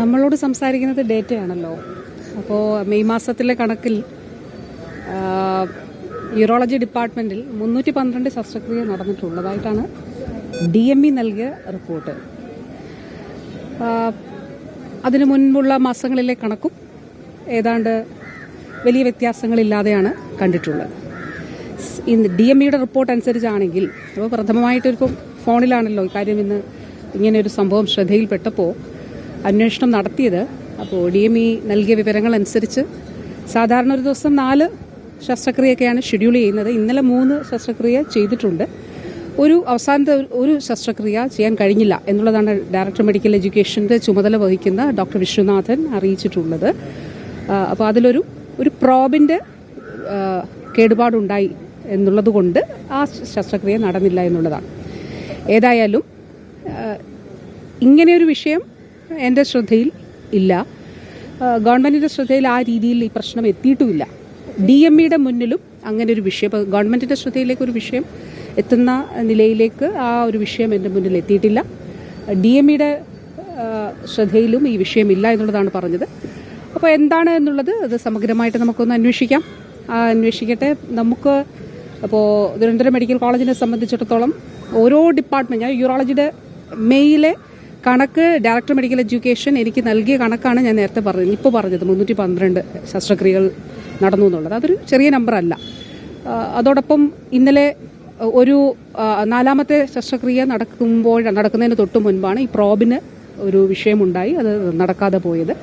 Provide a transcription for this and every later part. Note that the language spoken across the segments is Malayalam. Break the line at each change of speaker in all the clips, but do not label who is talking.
നമ്മളോട് സംസാരിക്കുന്നത് ഡേറ്റയാണല്ലോ. അപ്പോൾ മെയ് മാസത്തിലെ കണക്കിൽ യൂറോളജി ഡിപ്പാർട്ട്മെന്റിൽ മുന്നൂറ്റി പന്ത്രണ്ട് ശസ്ത്രക്രിയ നടന്നിട്ടുള്ളതായിട്ടാണ് ഡി എം ഇ നൽകിയ റിപ്പോർട്ട്. അതിനു മുൻപുള്ള മാസങ്ങളിലെ കണക്കും ഏതാണ്ട് വലിയ വ്യത്യാസങ്ങളില്ലാതെയാണ് കണ്ടിട്ടുള്ളത്. ഇന്ന് ഡി എം ഇയുടെ റിപ്പോർട്ട് അനുസരിച്ചാണെങ്കിൽ അപ്പോൾ പ്രഥമമായിട്ടൊരു ഫോണിലാണല്ലോ ഇക്കാര്യം ഇന്ന് ഇങ്ങനെ ഒരു സംഭവം ശ്രദ്ധയിൽപ്പെട്ടപ്പോൾ അന്വേഷണം നടത്തിയത്. അപ്പോൾ ഡി എം ഇ നൽകിയ വിവരങ്ങൾ അനുസരിച്ച് സാധാരണ ഒരു ദിവസം നാല് ശസ്ത്രക്രിയയൊക്കെയാണ് ഷെഡ്യൂൾ ചെയ്യുന്നത്. ഇന്നലെ മൂന്ന് ശസ്ത്രക്രിയ ചെയ്തിട്ടുണ്ട്. ഒരു അവസാനത്തെ ഒരു- ശസ്ത്രക്രിയ ചെയ്യാൻ കഴിഞ്ഞില്ല എന്നുള്ളതാണ് ഡയറക്ടർ മെഡിക്കൽ എഡ്യൂക്കേഷന്റെ ചുമതല വഹിക്കുന്ന ഡോക്ടർ വിശ്വനാഥൻ അറിയിച്ചിട്ടുള്ളത്. അപ്പോൾ അതിലൊരു ഒരു പ്രോബിന്റെ കേടുപാടുണ്ടായി എന്നുള്ളത് കൊണ്ട് ആ ശസ്ത്രക്രിയ നടന്നില്ല എന്നുള്ളതാണ്. ഏതായാലും ഇങ്ങനെയൊരു വിഷയം എന്റെ ശ്രദ്ധയിൽ ഇല്ല. ഗവൺമെന്റിന്റെ ശ്രദ്ധയിൽ ആ രീതിയിൽ ഈ പ്രശ്നം എത്തിയിട്ടുമില്ല. ഡി എം ഇയുടെ മുന്നിലും അങ്ങനെ ഒരു വിഷയം ഗവൺമെന്റിന്റെ ശ്രദ്ധയിലേക്ക് ഒരു വിഷയം എത്തുന്ന നിലയിലേക്ക് ആ ഒരു വിഷയം എന്റെ മുന്നിൽ എത്തിയിട്ടില്ല. ഡി എം ഇയുടെ ശ്രദ്ധയിലും ഈ വിഷയമില്ല എന്നുള്ളതാണ് പറഞ്ഞത്. അപ്പോൾ എന്താണ് എന്നുള്ളത് അത് സമഗ്രമായിട്ട് നമുക്കൊന്ന് അന്വേഷിക്കാം. അന്വേഷിക്കട്ടെ. നമുക്ക് അപ്പോൾ തിരുവനന്തപുരം മെഡിക്കൽ കോളേജിനെ സംബന്ധിച്ചിടത്തോളം ഓരോ ഡിപ്പാർട്ട്മെന്റ് ഞാൻ യൂറോളജിയുടെ മെയിലെ കണക്ക് ഡയറക്ടർ മെഡിക്കൽ എഡ്യൂക്കേഷൻ എനിക്ക് നൽകിയ കണക്കാണ് ഞാൻ നേരത്തെ പറഞ്ഞത്. ഇപ്പോൾ പറഞ്ഞത് മുന്നൂറ്റി പന്ത്രണ്ട് ശസ്ത്രക്രിയകൾ നടന്നു എന്നുള്ളത്. അതൊരു ചെറിയ നമ്പർ അല്ല. അതോടൊപ്പം ഇന്നലെ ഒരു നാലാമത്തെ ശസ്ത്രക്രിയ നടക്കുമ്പോൾ നടക്കുന്നതിന് തൊട്ട് മുൻപാണ് ഈ പ്രോബിന് ഒരു വിഷയമുണ്ടായി. അത് നടക്കാതെ പോയത്.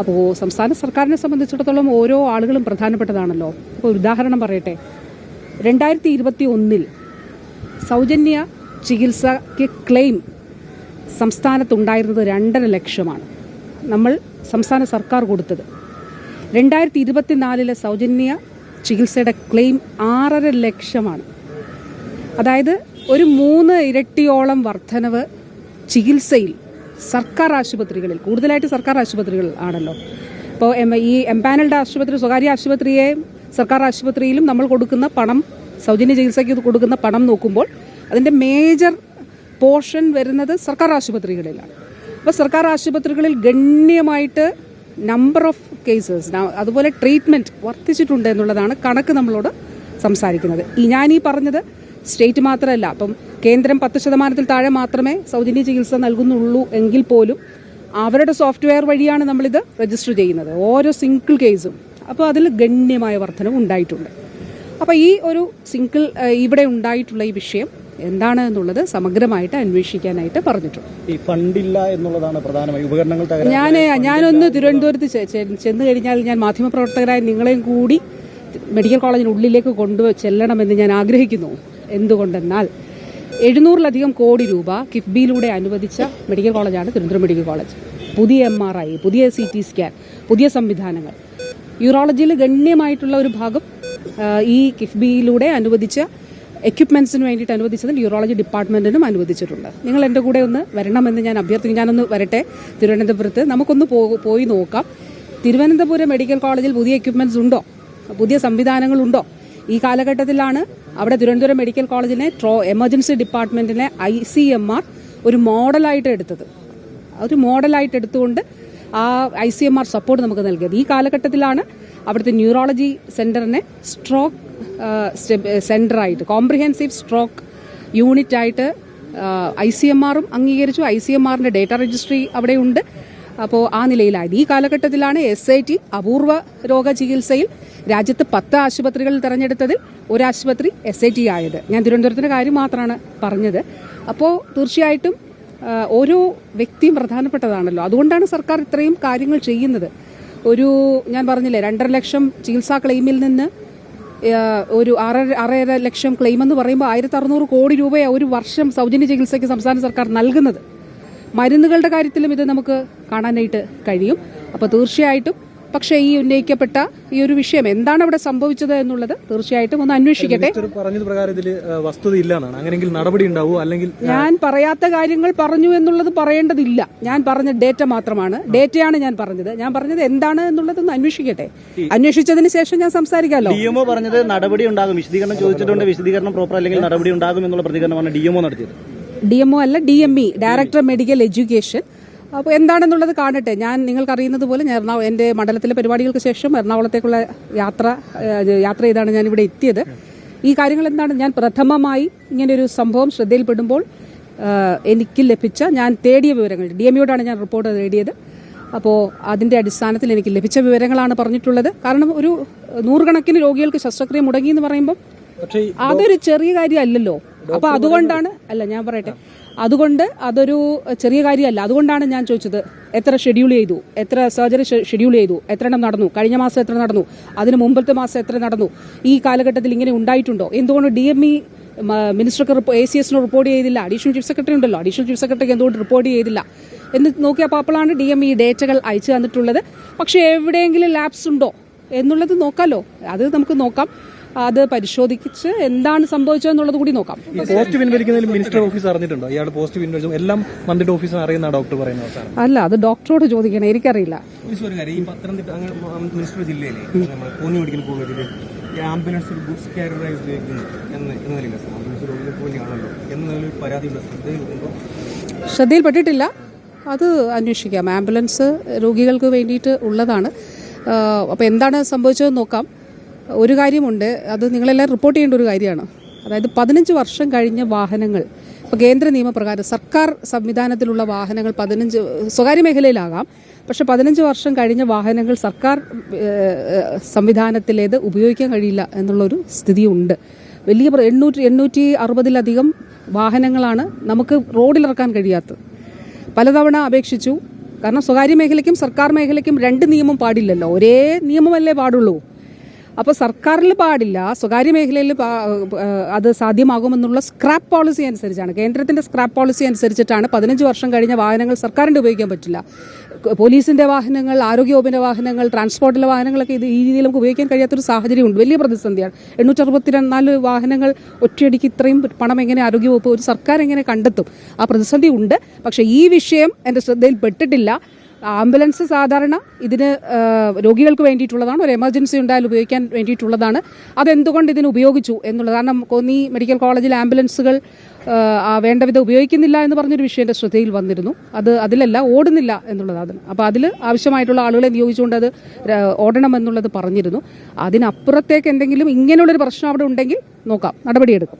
അപ്പോൾ സംസ്ഥാന സർക്കാരിനെ സംബന്ധിച്ചിടത്തോളം ഓരോ ആളുകളും പ്രധാനപ്പെട്ടതാണല്ലോ. ഇപ്പോൾ ഉദാഹരണം പറയട്ടെ. രണ്ടായിരത്തി ഇരുപത്തി ഒന്നിൽ സൗജന്യ ചികിത്സയ്ക്ക് ക്ലെയിം സംസ്ഥാനത്തുണ്ടായിരുന്നത് രണ്ടര ലക്ഷമാണ്. നമ്മൾ സംസ്ഥാന സർക്കാർ കൊടുത്തത്. രണ്ടായിരത്തി ഇരുപത്തിനാലിലെ സൗജന്യ ചികിത്സയുടെ ക്ലെയിം ആറര ലക്ഷമാണ്. അതായത് ഒരു മൂന്ന് ഇരട്ടിയോളം വർധനവ് ചികിത്സയിൽ സർക്കാർ ആശുപത്രികളിൽ കൂടുതലായിട്ട് സർക്കാർ ആശുപത്രികൾ ആണല്ലോ. ഇപ്പോൾ ഈ എംപാനൽഡ് ആശുപത്രി സ്വകാര്യ ആശുപത്രിയെ സർക്കാർ ആശുപത്രിയിലും നമ്മൾ കൊടുക്കുന്ന പണം സൗജന്യ ചികിത്സയ്ക്ക് കൊടുക്കുന്ന പണം നോക്കുമ്പോൾ അതിന്റെ മേജർ പോർഷൻ വരുന്നത് സർക്കാർ ആശുപത്രികളിലാണ്. അപ്പോൾ സർക്കാർ ആശുപത്രികളിൽ ഗണ്യമായിട്ട് നമ്പർ ഓഫ് കേസസ് അതുപോലെ ട്രീറ്റ്മെന്റ് വർദ്ധിച്ചിട്ടുണ്ട് എന്നുള്ളതാണ് കണക്ക് നമ്മളോട് സംസാരിക്കുന്നത്. ഈ ഞാനീ പറഞ്ഞത് സ്റ്റേറ്റ് മാത്രമല്ല അപ്പം കേന്ദ്രം പത്ത് ശതമാനത്തിൽ താഴെ മാത്രമേ സൗജന്യ ചികിത്സ നൽകുന്നുള്ളൂ എങ്കിൽ പോലും അവരുടെ സോഫ്റ്റ്വെയർ വഴിയാണ് നമ്മളിത് രജിസ്റ്റർ ചെയ്യുന്നത്. ഓരോ സിംഗിൾ കേസും അപ്പോൾ അതിൽ ഗണ്യമായ വർധനവ് ഉണ്ടായിട്ടുണ്ട്. അപ്പോൾ ഈ ഒരു സിംഗിൾ ഇവിടെ ഉണ്ടായിട്ടുള്ള ഈ വിഷയം എന്താണ് എന്നുള്ളത് സമഗ്രമായിട്ട് അന്വേഷിക്കാനായിട്ട് പറഞ്ഞിട്ടുണ്ട്.
ഈ ഫണ്ടില്ല എന്നുള്ളതാണ് പ്രധാനമായി ഉപകരണങ്ങൾ
ഞാൻ ഞാനൊന്ന് തിരുവനന്തപുരത്ത് ചെന്ന് കഴിഞ്ഞാൽ ഞാൻ മാധ്യമപ്രവർത്തകരായ നിങ്ങളെയും കൂടി മെഡിക്കൽ കോളേജിനുള്ളിലേക്ക് കൊണ്ടു ചെല്ലണമെന്ന് ഞാൻ ആഗ്രഹിക്കുന്നു. എന്തുകൊണ്ടെന്നാൽ എഴുന്നൂറിലധികം കോടി രൂപ കിഫ്ബിയിലൂടെ അനുവദിച്ച മെഡിക്കൽ കോളേജാണ് തിരുവനന്തപുരം മെഡിക്കൽ കോളേജ്. പുതിയ എം ആർ ഐ പുതിയ സി ടി സ്കാൻ പുതിയ സംവിധാനങ്ങൾ. യൂറോളജിയിൽ ഗണ്യമായിട്ടുള്ള ഒരു ഭാഗം ഈ കിഫ്ബിയിലൂടെ അനുവദിച്ച എക്യുപ്മെന്റ്സിന് വേണ്ടിയിട്ട് അനുവദിച്ചതും യൂറോളജി ഡിപ്പാർട്ട്മെന്റിനും അനുവദിച്ചിട്ടുണ്ട്. നിങ്ങൾ എന്റെ കൂടെ ഒന്ന് വരണമെന്ന് ഞാൻ അഭ്യർത്ഥിക്കും ഞാനൊന്ന് വരട്ടെ തിരുവനന്തപുരത്ത്. നമുക്കൊന്ന് പോയി നോക്കാം. തിരുവനന്തപുരം മെഡിക്കൽ കോളേജിൽ പുതിയ എക്യുപ്മെന്റ്സ് ഉണ്ടോ? പുതിയ സംവിധാനങ്ങളുണ്ടോ? ഈ കാലഘട്ടത്തിലാണ് അവിടെ തിരുവനന്തപുരം മെഡിക്കൽ കോളേജിനെ ട്രോ എമർജൻസി ഡിപ്പാർട്ട്മെന്റിനെ ഐ സി എം ആർ ഒരു മോഡലായിട്ട് എടുത്തത്. ഒരു മോഡലായിട്ട് എടുത്തുകൊണ്ട് ആ I C M R support നമുക്ക് നൽകിയത്. ഈ കാലഘട്ടത്തിലാണ് അവിടുത്തെ ന്യൂറോളജി സെന്ററിനെ സ്ട്രോക്ക് സെന്ററായിട്ട് കോംപ്രിഹെൻസീവ് സ്ട്രോക്ക് യൂണിറ്റ് ആയിട്ട് ഐ സി എം ആറും അംഗീകരിച്ചു. ഐ സി എം ആറിന്റെ ഡേറ്റ രജിസ്ട്രി അവിടെയുണ്ട് അപ്പോൾ ആ നിലയിലായത് ഈ കാലഘട്ടത്തിലാണ് എസ് ഐ ടി അപൂർവ രോഗ ചികിത്സയിൽ രാജ്യത്ത് പത്ത് ആശുപത്രികളിൽ തെരഞ്ഞെടുത്തതിൽ ഒരു ആശുപത്രി എസ് ഐ ടി ആയത്. ഞാൻ തിരുവനന്തപുരത്തിന്റെ കാര്യം മാത്രമാണ് പറഞ്ഞത്. അപ്പോൾ തീർച്ചയായിട്ടും ഓരോ വ്യക്തിയും പ്രധാനപ്പെട്ടതാണല്ലോ. അതുകൊണ്ടാണ് സർക്കാർ ഇത്രയും കാര്യങ്ങൾ ചെയ്യുന്നത്. ഒരു ഞാൻ പറഞ്ഞില്ലേ രണ്ടര ലക്ഷം ചികിത്സാ ക്ലെയിമിൽ നിന്ന് ഒരു ആറര ആറര ലക്ഷം ക്ലെയിം എന്ന് പറയുമ്പോൾ ആയിരത്തി അറുന്നൂറ് കോടി രൂപയാണ് ഒരു വർഷം സൗജന്യ ചികിത്സയ്ക്ക് സംസ്ഥാന സർക്കാർ നൽകുന്നത്. മരുന്നുകളുടെ കാര്യത്തിലും ഇത് നമുക്ക് കാണാനായിട്ട് കഴിയും. അപ്പോൾ തീർച്ചയായിട്ടും പക്ഷേ ഈ ഉന്നയിക്കപ്പെട്ട ഈ ഒരു വിഷയം എന്താണ് അവിടെ സംഭവിച്ചത് എന്നുള്ളത് തീർച്ചയായിട്ടും ഒന്ന് അന്വേഷിക്കട്ടെ.
പറഞ്ഞത് പ്രകാരം ഇതിൽ വസ്തുത ഇല്ലാന്നാണ്. അങ്ങനെയെങ്കിൽ നടപടി ഉണ്ടാവൂ അല്ലെങ്കിൽ
ഞാൻ പറയാത്ത കാര്യങ്ങൾ പറഞ്ഞു എന്നുള്ളത് പറയേണ്ടതില്ല. ഞാൻ പറഞ്ഞ ഡേറ്റ മാത്രമാണ്. ഡേറ്റയാണ് ഞാൻ പറഞ്ഞത്. ഞാൻ പറഞ്ഞത് എന്താണ് എന്നുള്ളത് എന്നുള്ളതൊന്ന് അന്വേഷിക്കട്ടെ. അന്വേഷിച്ചതിന് ശേഷം ഞാൻ സംസാരിക്കാമല്ലോ.
ഡിഎംഒ പറഞ്ഞത് നടപടി ഉണ്ടാകും. വിശദീകരണം ചോദിച്ചിട്ടുണ്ട്. വിശദീകരണം പ്രോപ്പർ അല്ലെങ്കിൽ നടപടി ഉണ്ടാകും എന്നുള്ള പ്രതികരണമാണ് ഡി എംഒ നടത്തിയത്.
ഡിഎംഒ അല്ല D M E director medical education അപ്പോൾ എന്താണെന്നുള്ളത് കാണട്ടെ. ഞാൻ നിങ്ങൾക്കറിയുന്നത് പോലെ ഞാൻ എറണാകുളം എന്റെ മണ്ഡലത്തിലെ പരിപാടികൾക്ക് ശേഷം എറണാകുളത്തേക്കുള്ള യാത്ര യാത്ര ചെയ്താണ് ഞാൻ ഇവിടെ എത്തിയത്. ഈ കാര്യങ്ങൾ എന്താണ്? ഞാൻ പ്രഥമമായി ഇങ്ങനെയൊരു സംഭവം ശ്രദ്ധയിൽപ്പെടുമ്പോൾ എനിക്ക് ലഭിച്ച ഞാൻ തേടിയ വിവരങ്ങൾ ഡി എം യോടാണ് ഞാൻ റിപ്പോർട്ട് തേടിയത്. അപ്പോൾ അതിന്റെ അടിസ്ഥാനത്തിൽ എനിക്ക് ലഭിച്ച വിവരങ്ങളാണ് പറഞ്ഞിട്ടുള്ളത്. കാരണം ഒരു നൂറുകണക്കിന് രോഗികൾക്ക് ശസ്ത്രക്രിയ മുടങ്ങി എന്ന് പറയുമ്പോൾ അതൊരു ചെറിയ കാര്യമല്ലല്ലോ. അപ്പോൾ അതുകൊണ്ടാണ് അല്ല ഞാൻ പറയട്ടെ. അതുകൊണ്ട് അതൊരു ചെറിയ കാര്യമല്ല. അതുകൊണ്ടാണ് ഞാൻ ചോദിച്ചത് എത്ര ഷെഡ്യൂൾ ചെയ്തു? എത്ര സർജറി ഷെഡ്യൂൾ ചെയ്തു? എത്ര എണ്ണം നടന്നു? കഴിഞ്ഞ മാസം എത്ര നടന്നു? അതിന് മുമ്പത്തെ മാസം എത്ര നടന്നു? ഈ കാലഘട്ടത്തിൽ ഇങ്ങനെ ഉണ്ടായിട്ടുണ്ടോ? എന്തുകൊണ്ട് ഡി എം ഇ മിനിസ്റ്റർക്ക് എ സി എസിന് റിപ്പോർട്ട് ചെയ്തില്ല? അഡീഷണൽ ചീഫ് സെക്രട്ടറി ഉണ്ടല്ലോ. അഡീഷണൽ ചീഫ് സെക്രട്ടറിക്ക് എന്തുകൊണ്ട് റിപ്പോർട്ട് ചെയ്തില്ല? എന്ന് നോക്കിയപ്പോൾ അപ്പോഴാണ് ഡി എം ഇ ഡേറ്റകൾ അയച്ചു തന്നിട്ടുള്ളത്. പക്ഷേ എവിടെയെങ്കിലും ലാബ്സ് ഉണ്ടോ എന്നുള്ളത് നോക്കാമല്ലോ അത് നമുക്ക് നോക്കാം. അത് പരിശോധിച്ച് എന്താണ് സംഭവിച്ചതെന്നുള്ളത് കൂടി നോക്കാം.
പോസ്റ്റ് പിൻവലിക്കുന്നതിൽ മിനിസ്റ്റർ ഓഫീസ് അറിഞ്ഞിട്ടുണ്ടോ? ഇയാൾ പോസ്റ്റ് പിൻവലിച്ചു എല്ലാം മന്ത്രിയുടെ ഓഫീസ് അറിയുന്ന ഡോക്ടർ പറയുന്നത്
അല്ല അത് ഡോക്ടറോട് ചോദിക്കണം. എനിക്കറിയില്ല.
ഈ പത്തനംതിട്ട അങ്ങ് മിനിസ്റ്റർ ജില്ലയിലെ കോന്നി മെഡിക്കൽ ആംബുലൻസ് ഒരു ഗുഡ്സ് കാരിയറായി ഉപയോഗിക്കുന്നു എന്ന് എന്ന നിലയിൽ ആംബുലൻസ് രോഗികളെ പോലെയാണല്ലോ എന്ന നിലയിൽ ഒരു പരാതിയുണ്ട് ശ്രദ്ധയിൽ
ശ്രദ്ധയിൽപ്പെട്ടിട്ടില്ല. അത് അന്വേഷിക്കാം. ആംബുലൻസ് രോഗികൾക്ക് വേണ്ടിയിട്ട് ഉള്ളതാണ്. അപ്പോൾ എന്താണ് സംഭവിച്ചതെന്ന് നോക്കാം. ഒരു കാര്യമുണ്ട് അത് നിങ്ങളെല്ലാം റിപ്പോർട്ട് ചെയ്യേണ്ട ഒരു കാര്യമാണ്. അതായത് പതിനഞ്ച് വർഷം കഴിഞ്ഞ വാഹനങ്ങൾ ഇപ്പോൾ കേന്ദ്ര നിയമപ്രകാരം സർക്കാർ സംവിധാനത്തിലുള്ള വാഹനങ്ങൾ പതിനഞ്ച് സ്വകാര്യ മേഖലയിലാകാം പക്ഷേ പതിനഞ്ച് വർഷം കഴിഞ്ഞ വാഹനങ്ങൾ സർക്കാർ സംവിധാനത്തിലേത് ഉപയോഗിക്കാൻ കഴിയില്ല എന്നുള്ളൊരു സ്ഥിതിയുണ്ട്. വലിയ എണ്ണൂറ്റി എണ്ണൂറ്റി അറുപതിലധികം വാഹനങ്ങളാണ് നമുക്ക് റോഡിലിറക്കാൻ കഴിയാത്തത്. പലതവണ അപേക്ഷിച്ചു. കാരണം സ്വകാര്യ മേഖലയ്ക്കും സർക്കാർ മേഖലയ്ക്കും രണ്ട് നിയമം പാടില്ലല്ലോ. ഒരേ നിയമമല്ലേ പാടുള്ളൂ. അപ്പോൾ സർക്കാരിൽ പാടില്ല സ്വകാര്യ മേഖലയിൽ അത് സാധ്യമാകുമെന്നുള്ള സ്ക്രാപ്പ് പോളിസി അനുസരിച്ചാണ്. കേന്ദ്രത്തിന്റെ സ്ക്രാപ്പ് പോളിസി അനുസരിച്ചിട്ടാണ് പതിനഞ്ച് വർഷം കഴിഞ്ഞ വാഹനങ്ങൾ സർക്കാരിന്റെ ഉപയോഗിക്കാൻ പറ്റില്ല. പോലീസിന്റെ വാഹനങ്ങൾ ആരോഗ്യവകുപ്പിന്റെ വാഹനങ്ങൾ ട്രാൻസ്പോർട്ടിലെ വാഹനങ്ങളൊക്കെ ഇത് ഈ രീതിയിൽ നമുക്ക് ഉപയോഗിക്കാൻ കഴിയാത്തൊരു സാഹചര്യമുണ്ട്. വലിയ പ്രതിസന്ധിയാണ്. എണ്ണൂറ്റി അറുപത്തിനാല് വാഹനങ്ങൾ ഒറ്റയടിക്ക് ഇത്രയും പണം എങ്ങനെ ആരോഗ്യവകുപ്പ് ഒരു സർക്കാർ എങ്ങനെ കണ്ടെത്തും? ആ പ്രതിസന്ധി ഉണ്ട്. പക്ഷേ ഈ വിഷയം എന്റെ ശ്രദ്ധയിൽപ്പെട്ടിട്ടില്ല ആംബുലൻസ് സാധാരണ ഇതിന് രോഗികൾക്ക് വേണ്ടിയിട്ടുള്ളതാണ് ഒരു എമർജൻസി ഉണ്ടായാൽ ഉപയോഗിക്കാൻ വേണ്ടിയിട്ടുള്ളതാണ്. അതെന്തുകൊണ്ട് ഇതിന് ഉപയോഗിച്ചു എന്നുള്ളത്? കാരണം കോന്നി മെഡിക്കൽ കോളേജിൽ ആംബുലൻസുകൾ വേണ്ട വിധം ഉപയോഗിക്കുന്നില്ല എന്ന് പറഞ്ഞൊരു വിഷയം എന്റെ ശ്രദ്ധയിൽ വന്നിരുന്നു. അത് അതിലല്ല ഓടുന്നില്ല എന്നുള്ളതാണ് അപ്പോൾ അതിൽ ആവശ്യമായിട്ടുള്ള ആളുകളെ നിയോഗിച്ചുകൊണ്ട് അത് ഓടണം എന്നുള്ളത് പറഞ്ഞിരുന്നു. അതിനപ്പുറത്തേക്ക് എന്തെങ്കിലും ഇങ്ങനെയുള്ളൊരു പ്രശ്നം അവിടെ ഉണ്ടെങ്കിൽ നോക്കാം നടപടിയെടുക്കും.